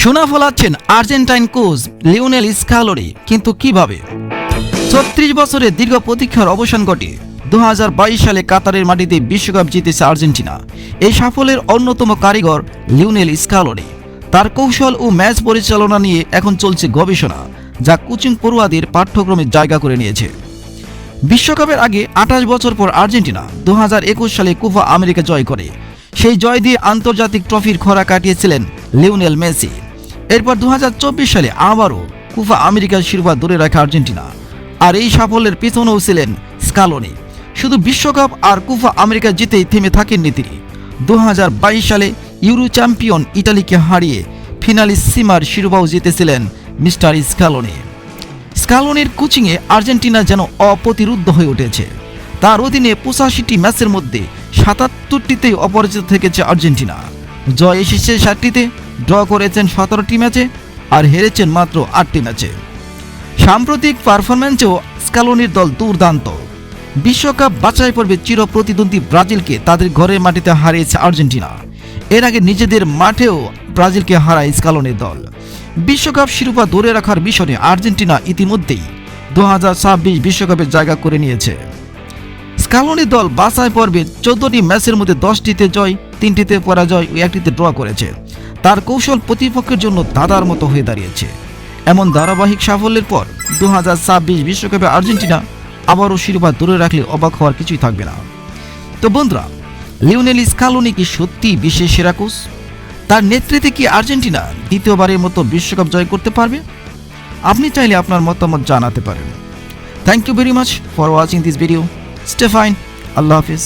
সোনা ফলাচ্ছেন Argentine coach Lionel Scaloni, কিন্তু কীভাবে? ছত্রিশ বছরের দীর্ঘ প্রতীক্ষার অবসান ঘটে। দুহাজার বাইশ সালে কাতারের মাটিতে বিশ্বকাপ জিতেছে আর্জেন্টিনা। এই সাফল্যের অন্যতম কারিগর লিওনেল স্কালোরি। তার কৌশল ও ম্যাচ পরিচালনা নিয়ে এখন চলছে গবেষণা, যা কোচিং পড়ুয়াদের পাঠ্যক্রমে জায়গা করে নিয়েছে। বিশ্বকাপের আগে আঠাশ বছর পর আর্জেন্টিনা দু হাজার একুশ সালে কুফা আমেরিকা জয় করে। সেই জয় দিয়ে আন্তর্জাতিক ট্রফির খরা কাটিয়েছিলেন লিওনেল মেসি। এরপর দু হাজার চব্বিশ সালে আবারও কুফা আমেরিকার শিরোপা দূরে রাখে আর্জেন্টিনা। আর এই সাফল্যের পেছনেও ছিলেন স্কালোনি। শুধু বিশ্বকাপ আর কুফা আমেরিকা জিতেই থেমে থাকেননি তিনি। দু হাজার বাইশ সালে ইউরো চ্যাম্পিয়ন ইটালিকে হারিয়ে ফিনালি ফিনালিসিমার শিরোপাও জিতেছিলেন মিস্টার স্কালোনি। স্কালোনির কোচিংয়ে আর্জেন্টিনা যেন অপ্রতিরুদ্ধ হয়ে উঠেছে। তার অধীনে পঁচাশিটি ম্যাচের মধ্যে সাতাত্তরটিতেই অপরাজিত থেকেছে আর্জেন্টিনা। জয় এসেছে ষাটটিতে ড্র করেছেন সতেরোটি ম্যাচে আর হেরেছেন মাত্র আটটি ম্যাচে। সাম্প্রতিক পারফরম্যান্সেও স্কালোনির দল দুর্দান্ত। বিশ্বকাপ বাছাই পর্বে চির প্রতিদ্বন্দ্বী ব্রাজিলকে তাদের ঘরের মাটিতে হারিয়েছে আর্জেন্টিনা। এর আগে নিজেদের মাঠেও ব্রাজিলকে হারায় স্কালোনির দল। বিশ্বকাপ শিরোপা ধরে রাখার মিশনে আর্জেন্টিনা ইতিমধ্যেই দু বিশ্বকাপের জায়গা করে নিয়েছে। স্কালোনি দল বাছাই পর্বে চোদ্দটি ম্যাচের মধ্যে দশটিতে জয়, তিনটিতে পরাজয় ও একটিতে ড্র করেছে। তার কৌশল প্রতিপক্ষের জন্য দাদার মতো হয়ে দাঁড়িয়েছে। এমন ধারাবাহিক সাফল্যের পর দু বিশ্বকাপে আর্জেন্টিনা আবারও শিরোপা দূরে রাখলে অবাক হওয়ার কিছুই থাকবে না। তো বন্ধুরা, লিওনেল স্কালোনি কি সত্যি বিশ্বের সেরা কোচ? তার নেতৃত্বে কি আর্জেন্টিনা দ্বিতীয়বারের মতো বিশ্বকাপ জয় করতে পারবে? আপনি চাইলে আপনার মতামত জানাতে পারেন। Thank you very much for watching this video stay fine Allah Hafiz.